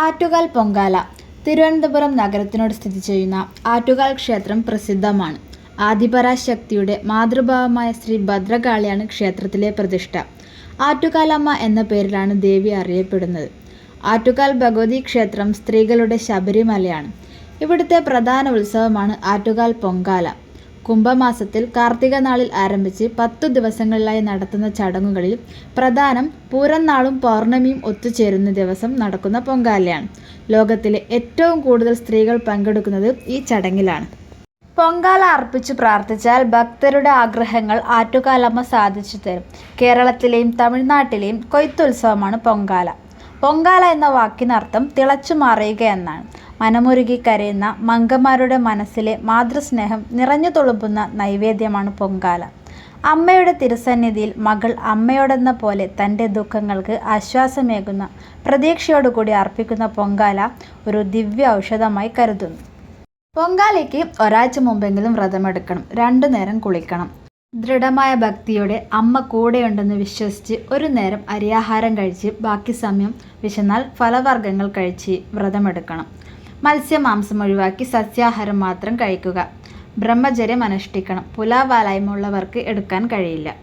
ആറ്റുകാൽ പൊങ്കാല. തിരുവനന്തപുരം നഗരത്തിനോട് സ്ഥിതി ചെയ്യുന്ന ആറ്റുകാൽ ക്ഷേത്രം പ്രസിദ്ധമാണ്. ആദിപരാശക്തിയുടെ മാതൃഭാവമായ ശ്രീ ഭദ്രകാളിയാണ് ക്ഷേത്രത്തിലെ പ്രതിഷ്ഠ. ആറ്റുകാലമ്മ എന്ന പേരിലാണ് ദേവി അറിയപ്പെടുന്നത്. ആറ്റുകാൽ ഭഗവതി ക്ഷേത്രം സ്ത്രീകളുടെ ശബരിമലയാണ്. ഇവിടുത്തെ പ്രധാന ഉത്സവമാണ് ആറ്റുകാൽ പൊങ്കാല. കുംഭമാസത്തിൽ കാർത്തിക നാളിൽ ആരംഭിച്ച് പത്തു ദിവസങ്ങളിലായി നടത്തുന്ന ചടങ്ങുകളിൽ പ്രധാനം പൂരം നാളും പൗർണമിയും ഒത്തുചേരുന്ന ദിവസം നടക്കുന്ന പൊങ്കാലയാണ്. ലോകത്തിലെ ഏറ്റവും കൂടുതൽ സ്ത്രീകൾ പങ്കെടുക്കുന്നത് ഈ ചടങ്ങിലാണ്. പൊങ്കാല അർപ്പിച്ചു പ്രാർത്ഥിച്ചാൽ ഭക്തരുടെ ആഗ്രഹങ്ങൾ ആറ്റുകാലമ്മ സാധിച്ചു തരും. കേരളത്തിലെയും തമിഴ്നാട്ടിലെയും കൊയ്ത്തുത്സവമാണ് പൊങ്കാല. പൊങ്കാല എന്ന വാക്കിനർത്ഥം തിളച്ചു മാറിയുക എന്നാണ്. മനമുരുകി കരയുന്ന മംഗന്മാരുടെ മനസ്സിലെ മാതൃസ്നേഹം നിറഞ്ഞു തുളുമ്പുന്ന നൈവേദ്യമാണ് പൊങ്കാല. അമ്മയുടെ തിരുസന്നിധിയിൽ മകൾ അമ്മയോടെന്ന പോലെ തന്റെ ദുഃഖങ്ങൾക്ക് ആശ്വാസമേകുന്ന പ്രതീക്ഷയോടുകൂടി അർപ്പിക്കുന്ന പൊങ്കാല ഒരു ദിവ്യ ഔഷധമായി കരുതുന്നു. പൊങ്കാലയ്ക്ക് ഒരാഴ്ച മുമ്പെങ്കിലും വ്രതമെടുക്കണം. രണ്ടു നേരം കുളിക്കണം. ദൃഢമായ ഭക്തിയോടെ അമ്മ കൂടെയുണ്ടെന്ന് വിശ്വസിച്ച് ഒരു നേരം അരിയാഹാരം കഴിച്ച് ബാക്കി സമയം വിശന്നാൽ ഫലവർഗങ്ങൾ കഴിച്ച് വ്രതമെടുക്കണം. മത്സ്യമാംസം ഒഴിവാക്കി സസ്യാഹാരം മാത്രം കഴിക്കുക. ബ്രഹ്മചര്യം അനുഷ്ഠിക്കണം. പുലാവാലായ്മ ഉള്ളവർക്ക് എടുക്കാൻ കഴിയില്ല.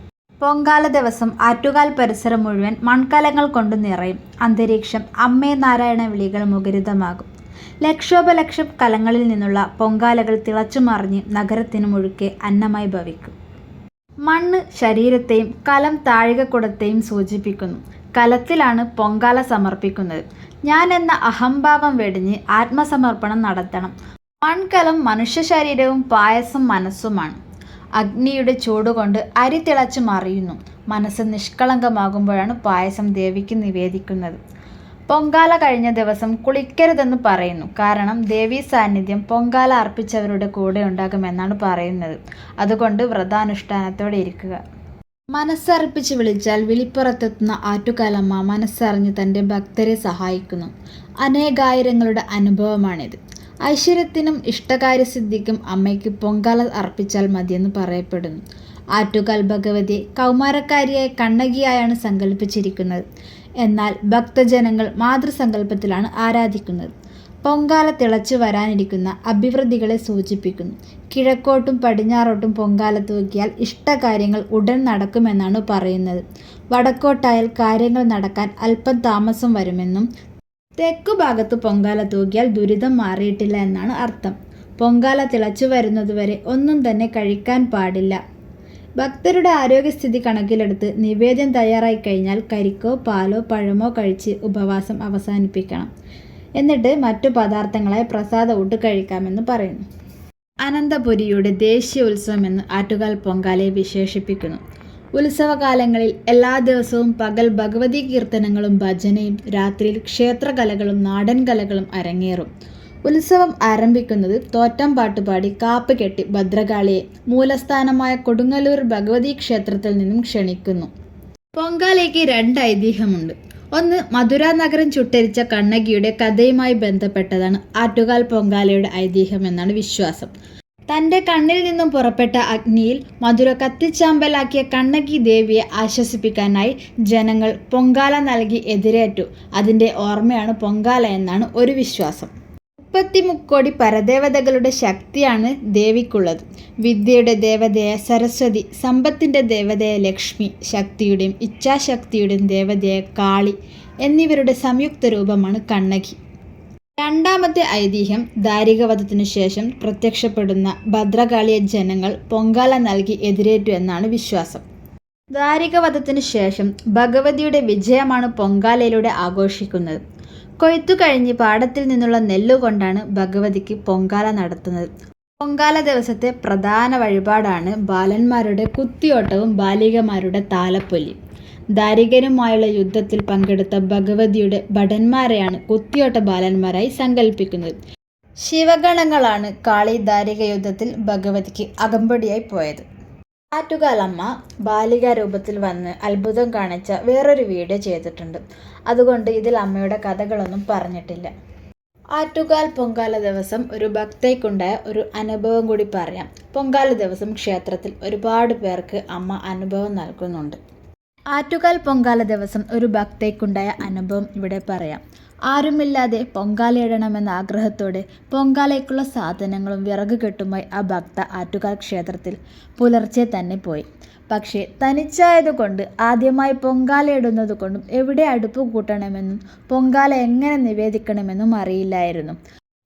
പൊങ്കാല ദിവസം ആറ്റുകാൽ പരിസരം മുഴുവൻ മൺകലങ്ങൾ കൊണ്ട് നിറയും. അന്തരീക്ഷം അമ്മേ നാരായണ വിളികൾ മുഖരിതമാകും. ലക്ഷോപലക്ഷം കലങ്ങളിൽ നിന്നുള്ള പൊങ്കാലകൾ തിളച്ചു മറിഞ്ഞ് നഗരത്തിനു മുഴുക്കെ അന്നമായി ഭവിക്കും. മണ്ണ് ശരീരത്തെയും കലം താഴികക്കുടത്തെയും സൂചിപ്പിക്കുന്നു. കലത്തിലാണ് പൊങ്കാല സമർപ്പിക്കുന്നത്. ഞാൻ എന്ന അഹംഭാവം വെടിഞ്ഞ് ആത്മസമർപ്പണം നടത്തണം. മൺകലം മനുഷ്യ ശരീരവും പായസം മനസ്സുമാണ്. അഗ്നിയുടെ ചൂടുകൊണ്ട് അരി തിളച്ചു മറിയുന്നു. മനസ്സ് നിഷ്കളങ്കമാകുമ്പോഴാണ് പായസം ദേവിക്ക് നിവേദിക്കുന്നത്. പൊങ്കാല കഴിഞ്ഞ ദിവസം കുളിക്കരുതെന്ന് പറയുന്നു. കാരണം ദേവീ സാന്നിധ്യം പൊങ്കാല അർപ്പിച്ചവരുടെ കൂടെ ഉണ്ടാകുമെന്നാണ് പറയുന്നത്. അതുകൊണ്ട് വ്രതാനുഷ്ഠാനത്തോടെ ഇരിക്കുക. മനസ്സർപ്പിച്ച് വിളിച്ചാൽ വിളിപ്പുറത്തെത്തുന്ന ആറ്റുകാലമ്മ മനസ്സറിഞ്ഞ് തന്റെ ഭക്തരെ സഹായിക്കുന്നു. അനേകായിരങ്ങളുടെ അനുഭവമാണിത്. ഐശ്വര്യത്തിനും ഇഷ്ടകാര്യസിദ്ധിക്കും അമ്മയ്ക്ക് പൊങ്കാല അർപ്പിച്ചാൽ മതിയെന്ന് പറയപ്പെടുന്നു. ആറ്റുകാൽ ഭഗവതിയെ കൗമാരക്കാരിയായ കണ്ണകിയായാണ് സങ്കല്പിച്ചിരിക്കുന്നത്. എന്നാൽ ഭക്തജനങ്ങൾ മാതൃസങ്കല്പത്തിലാണ് ആരാധിക്കുന്നത്. പൊങ്കാല തിളച്ചു വരാനിരിക്കുന്ന അഭിവൃദ്ധികളെ സൂചിപ്പിക്കുന്നു. കിഴക്കോട്ടും പടിഞ്ഞാറോട്ടും പൊങ്കാല തൂക്കിയാൽ ഇഷ്ടകാര്യങ്ങൾ ഉടൻ നടക്കുമെന്നാണ് പറയുന്നത്. വടക്കോട്ടായാൽ കാര്യങ്ങൾ നടക്കാൻ അല്പം താമസം വരുമെന്നും തെക്കു ഭാഗത്ത് പൊങ്കാല തൂക്കിയാൽ ദുരിതം മാറിയിട്ടില്ല എന്നാണ് അർത്ഥം. പൊങ്കാല തിളച്ചു വരുന്നതുവരെ ഒന്നും തന്നെ കഴിക്കാൻ പാടില്ല. ഭക്തരുടെ ആരോഗ്യസ്ഥിതി കണക്കിലെടുത്ത് നിവേദ്യം തയ്യാറായി കഴിഞ്ഞാൽ കരിക്കോ പാലോ പഴമോ കഴിച്ച് ഉപവാസം അവസാനിപ്പിക്കണം. എന്നിട്ട് മറ്റു പദാർത്ഥങ്ങളെ പ്രസാദ ഊട്ട് കഴിക്കാമെന്ന് പറയുന്നു. അനന്തപുരിയുടെ ദേശീയ ഉത്സവം എന്ന് ആറ്റുകാൽ പൊങ്കാലയെ വിശേഷിപ്പിക്കുന്നു. ഉത്സവകാലങ്ങളിൽ എല്ലാ ദിവസവും പകൽ ഭഗവതി കീർത്തനങ്ങളും ഭജനയും രാത്രിയിൽ ക്ഷേത്രകലകളും നാടൻ കലകളും അരങ്ങേറും. ഉത്സവം ആരംഭിക്കുന്നത് തോറ്റം പാട്ടുപാടി കാപ്പ് കെട്ടി ഭദ്രകാളിയെ മൂലസ്ഥാനമായ കൊടുങ്ങല്ലൂർ ഭഗവതി ക്ഷേത്രത്തിൽ നിന്നും ക്ഷണിക്കുന്നു. പൊങ്കാലയ്ക്ക് രണ്ട് ഐതിഹ്യമുണ്ട്. ഒന്ന് മധുര നഗരം ചുട്ടരിച്ച കണ്ണകിയുടെ കഥയുമായി ബന്ധപ്പെട്ടതാണ് ആറ്റുകാൽ പൊങ്കാലയുടെ ഐതിഹ്യം എന്നാണ് വിശ്വാസം. തന്റെ കണ്ണിൽ നിന്നും പുറപ്പെട്ട അഗ്നിയിൽ മധുര കത്തിച്ചാമ്പലാക്കിയ കണ്ണകി ദേവിയെ ആശ്വസിപ്പിക്കാനായി ജനങ്ങൾ പൊങ്കാല നൽകി എതിരേറ്റു. അതിന്റെ ഓർമ്മയാണ് പൊങ്കാല എന്നാണ് ഒരു വിശ്വാസം. മുപ്പത്തിമുക്കോടി പരദേവതകളുടെ ശക്തിയാണ് ദേവിക്കുള്ളത്. വിദ്യയുടെ ദേവതയായ സരസ്വതി സമ്പത്തിന്റെ ദേവതയായ ലക്ഷ്മി ശക്തിയുടെയും ഇച്ഛാശക്തിയുടെയും ദേവതയായ കാളി എന്നിവരുടെ സംയുക്ത രൂപമാണ് കണ്ണകി. രണ്ടാമത്തെ ഐതിഹ്യം ദാരികവധത്തിനു ശേഷം പ്രത്യക്ഷപ്പെടുന്ന ഭദ്രകാളിയെ ജനങ്ങൾ പൊങ്കാല നൽകി എതിരേറ്റു എന്നാണ് വിശ്വാസം. ദാരികവധത്തിനു ശേഷം ഭഗവതിയുടെ വിജയമാണ് പൊങ്കാലയിലൂടെ ആഘോഷിക്കുന്നത്. കൊയ്ത്തു കഴിഞ്ഞ് പാടത്തിൽ നിന്നുള്ള നെല്ലുകൊണ്ടാണ് ഭഗവതിക്ക് പൊങ്കാല നടത്തുന്നത്. പൊങ്കാല ദിവസത്തെ പ്രധാന വഴിപാടാണ് ബാലന്മാരുടെ കുത്തിയോട്ടവും ബാലികമാരുടെ താലപ്പൊലി ദാരികരുമായുള്ള യുദ്ധത്തിൽ പങ്കെടുത്ത ഭഗവതിയുടെ ഭടന്മാരെയാണ് കുത്തിയോട്ട ബാലന്മാരായി സങ്കല്പിക്കുന്നത്. ശിവഗണങ്ങളാണ് കാളി ദാരിക യുദ്ധത്തിൽ ഭഗവതിക്ക് അകമ്പടിയായി പോയത്. ആറ്റുകാലമ്മ ബാലികാരൂപത്തിൽ വന്ന് അത്ഭുതം കാണിച്ച വേറൊരു വീഡിയോ ചെയ്തിട്ടുണ്ട്. അതുകൊണ്ട് ഇതിൽ അമ്മയുടെ കഥകളൊന്നും പറഞ്ഞിട്ടില്ല. ആറ്റുകാൽ പൊങ്കാല ദിവസം ഒരു ഭക്തയ്ക്കുണ്ടായ ഒരു അനുഭവം കൂടി പറയാം. പൊങ്കാല ദിവസം ക്ഷേത്രത്തിൽ ഒരുപാട് പേർക്ക് അമ്മ അനുഭവം നൽകുന്നുണ്ട്. ആറ്റുകാൽ പൊങ്കാല ദിവസം ഒരു ഭക്തയ്ക്കുണ്ടായ അനുഭവം ഇവിടെ പറയാം. ആരുമില്ലാതെ പൊങ്കാലയിടണമെന്ന ആഗ്രഹത്തോടെ പൊങ്കാലയ്ക്കുള്ള സാധനങ്ങളും വിറക് കെട്ടുമായി ആ ഭക്ത ആറ്റുകാൽ ക്ഷേത്രത്തിൽ പുലർച്ചെ തന്നെ പോയി. പക്ഷേ തനിച്ചായതുകൊണ്ട് ആദ്യമായി പൊങ്കാലയിടുന്നത് കൊണ്ടും എവിടെ അടുപ്പ് കൂട്ടണമെന്നും പൊങ്കാല എങ്ങനെ നിവേദിക്കണമെന്നും അറിയില്ലായിരുന്നു.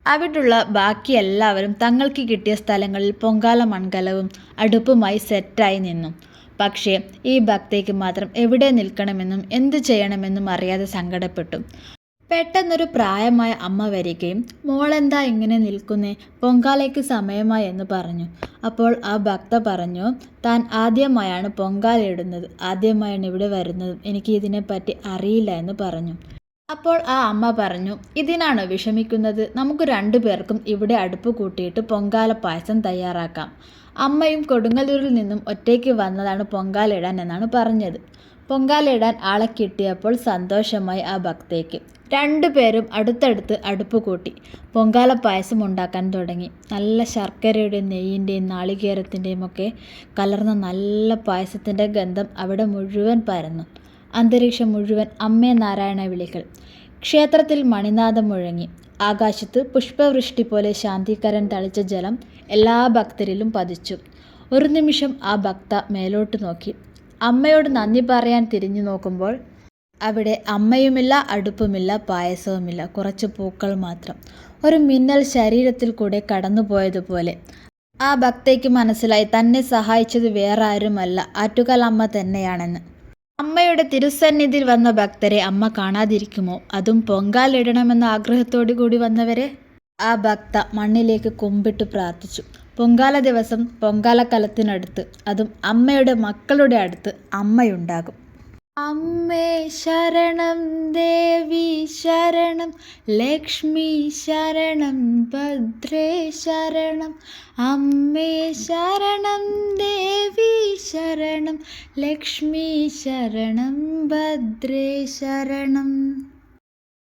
അവിടുള്ള ബാക്കി എല്ലാവരും തങ്ങൾക്ക് കിട്ടിയ സ്ഥലങ്ങളിൽ പൊങ്കാല മൺകലവും അടുപ്പുമായി സെറ്റായി നിന്നു. പക്ഷേ ഈ ഭക്തയ്ക്ക് മാത്രം എവിടെ നിൽക്കണമെന്നും എന്തു ചെയ്യണമെന്നും അറിയാതെ സങ്കടപ്പെട്ടു. പെട്ടെന്നൊരു പ്രായമായ അമ്മ വരികയും മോളെന്താ ഇങ്ങനെ നിൽക്കുന്നേ? പൊങ്കാലയ്ക്ക് സമയമായി എന്ന് പറഞ്ഞു. അപ്പോൾ ആ ഭക്ത പറഞ്ഞു താൻ ആദ്യമായാണ് പൊങ്കാല ഇടുന്നത്. ആദ്യമായാണ് ഇവിടെ വരുന്നതും. എനിക്ക് ഇതിനെപ്പറ്റി അറിയില്ല എന്ന് പറഞ്ഞു. അപ്പോൾ ആ അമ്മ പറഞ്ഞു ഇതിനാണ് വിഷമിക്കുന്നത്? നമുക്ക് രണ്ടു പേർക്കും ഇവിടെ അടുപ്പ് കൂട്ടിയിട്ട് പൊങ്കാല പായസം തയ്യാറാക്കാം. അമ്മയും കൊടുങ്ങല്ലൂരിൽ നിന്നും ഒറ്റയ്ക്ക് വന്നതാണ് പൊങ്കാലയിടാൻ എന്നാണ് പറഞ്ഞത്. പൊങ്കാലയിടാൻ ആളെ കിട്ടിയപ്പോൾ സന്തോഷമായി ആ ഭക്തയ്ക്ക്. രണ്ടുപേരും അടുത്തടുത്ത് അടുപ്പ് കൂട്ടി. പൊങ്കാല പായസം ഉണ്ടാക്കാൻ തുടങ്ങി. നല്ല ശർക്കരയുടെയും നെയ്യിന്റെയും നാളികേരത്തിന്റെയും ഒക്കെ കലർന്ന നല്ല പായസത്തിന്റെ ഗന്ധം അവിടെ മുഴുവൻ പരന്നു. അന്തരീക്ഷം മുഴുവൻ അമ്മേ നാരായണ വിളികൾ. ക്ഷേത്രത്തിൽ മണിനാഥം മുഴങ്ങി. ആകാശത്ത് പുഷ്പവൃഷ്ടി പോലെ ശാന്തികരൻ തളിച്ച ജലം എല്ലാ ഭക്തരിലും പതിച്ചു. ഒരു നിമിഷം ആ ഭക്ത മേലോട്ട് നോക്കി. അമ്മയോട് നന്ദി പറയാൻ തിരിഞ്ഞു നോക്കുമ്പോൾ അവിടെ അമ്മയുമില്ല അടുപ്പുമില്ല പായസവുമില്ല കുറച്ച് പൂക്കൾ മാത്രം. ഒരു മിന്നൽ ശരീരത്തിൽ കൂടെ കടന്നുപോയതുപോലെ. ആ ഭക്തയ്ക്ക് മനസ്സിലായി തന്നെ സഹായിച്ചത് വേറാരുമല്ല അമ്മ തന്നെയാണെന്ന്. അമ്മയുടെ തിരുസന്നിധിയിൽ വന്ന ഭക്തരെ അമ്മ കാണാതിരിക്കുമോ? അതും പൊങ്കാലിടണമെന്ന ആഗ്രഹത്തോടു കൂടി വന്നവരെ ആ ഭക്ത മണ്ണിലേക്ക് കുമ്പിട്ട് പ്രാർത്ഥിച്ചു. പൊങ്കാല ദിവസം പൊങ്കാല കലത്തിനടുത്ത് അതും അമ്മയുടെ മക്കളുടെ അടുത്ത് അമ്മയുണ്ടാകും. അമ്മേ ശരണം ദേവി ശരണം ലക്ഷ്മി ശരണം ഭദ്രേ ശരണം. അമ്മേ ശരണം ദേവി ശരണം ലക്ഷ്മി ശരണം ഭദ്രേ ശരണം.